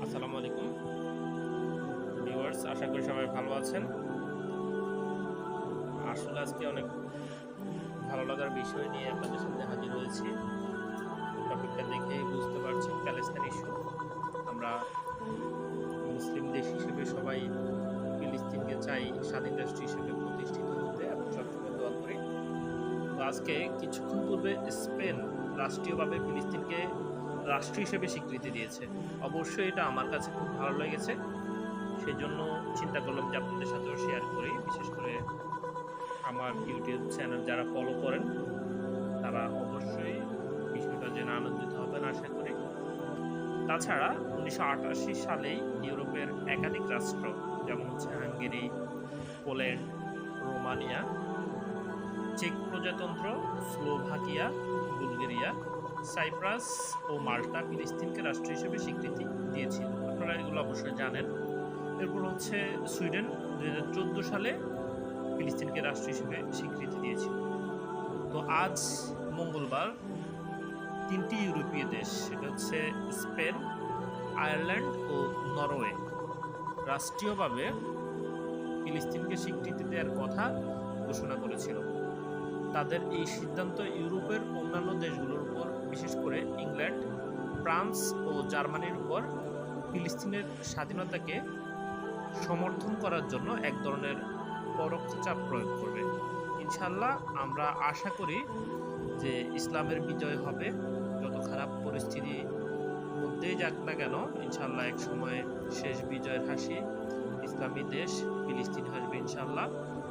আসসালামু আলাইকুম। ভিউয়ার্স, আশা করি সবাই ভালো আছেন। আসলে আজকে অনেক ভালো লাগার বিষয় নিয়ে আপনাদের সামনে হাজির হয়েছি। টপিকটা দেখেই বুঝতে পারছেন প্যালেস্তান ইস্যু। আমরা মুসলিম দেশ হিসেবে সবাই ফিলিস্তিনকে চাই স্বাধীন রাষ্ট্র হিসেবে প্রতিষ্ঠিত হতে এবং সবসময় দোয়া করি। তো আজকে কিছুক্ষণ পূর্বে স্পেন রাষ্ট্রীয়ভাবে ফিলিস্তিনকে রাষ্ট্র হিসেবে স্বীকৃতি দিয়েছে। অবশ্যই এটা আমার কাছে খুব ভালো লেগেছে। সেই জন্য চিন্তা করলাম যে আপনাদের সাথেও শেয়ার করি, বিশেষ করে আমার ইউটিউব চ্যানেল যারা ফলো করেন, তারা অবশ্যই বিষয়টা জেনে আনন্দিত হবেন আশা করি। তাছাড়া উনিশশো আটাশি সালেই ইউরোপের একাধিক রাষ্ট্র, যেমন হচ্ছে হাঙ্গেরি, পোল্যান্ড, রোমানিয়া, চেক প্রজাতন্ত্র, স্লোভাকিয়া, বুলগেরিয়া সাইপ্রাস ও মাল্টা ফিলিস্তিনকে রাষ্ট্র হিসেবে স্বীকৃতি দিয়েছিল। আপনারা এগুলো অবশ্যই জানেন। এরপর হচ্ছে সুইডেন দু হাজার চোদ্দ সালে ফিলিস্তিনকে রাষ্ট্র হিসেবে স্বীকৃতি দিয়েছিল। তো আজ মঙ্গলবার তিনটি ইউরোপীয় দেশ, সেটা হচ্ছে স্পেন, আয়ারল্যান্ড ও নরওয়ে, রাষ্ট্রীয়ভাবে ফিলিস্তিনকে স্বীকৃতি দেওয়ার কথা ঘোষণা করেছিল। তাদের এই সিদ্ধান্ত ইউরোপের অন্যান্য দেশগুলোর উপর বিশেষ করে ইংল্যান্ড, ফ্রান্স ও জার্মানির উপর ফিলিস্তিনের স্বাধীনতাকে সমর্থন করার জন্য এক ধরনের পরোক্ষ চাপ প্রয়োগ করবে। ইনশাল্লাহ আমরা আশা করি যে ইসলামের বিজয় হবে। যত খারাপ পরিস্থিতি মধ্যেই যাক না কেন ইনশাল্লাহ এক সময় শেষ বিজয়ের হাসি ইসলামী দেশ ফিলিস্তিন আসবে ইনশাল্লাহ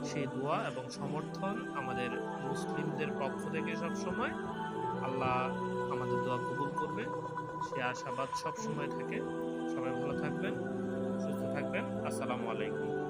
সেই দোয়া এবং সমর্থন আমাদের মুসলিমদের পক্ষ থেকে সব সময় আল্লাহ আমাদের দোয়া কবুল করবে। সে আশাবাদ সব সময় থাকে। সবাই ভালো থাকবেন, সুস্থ থাকবেন। আসসালামু আলাইকুম।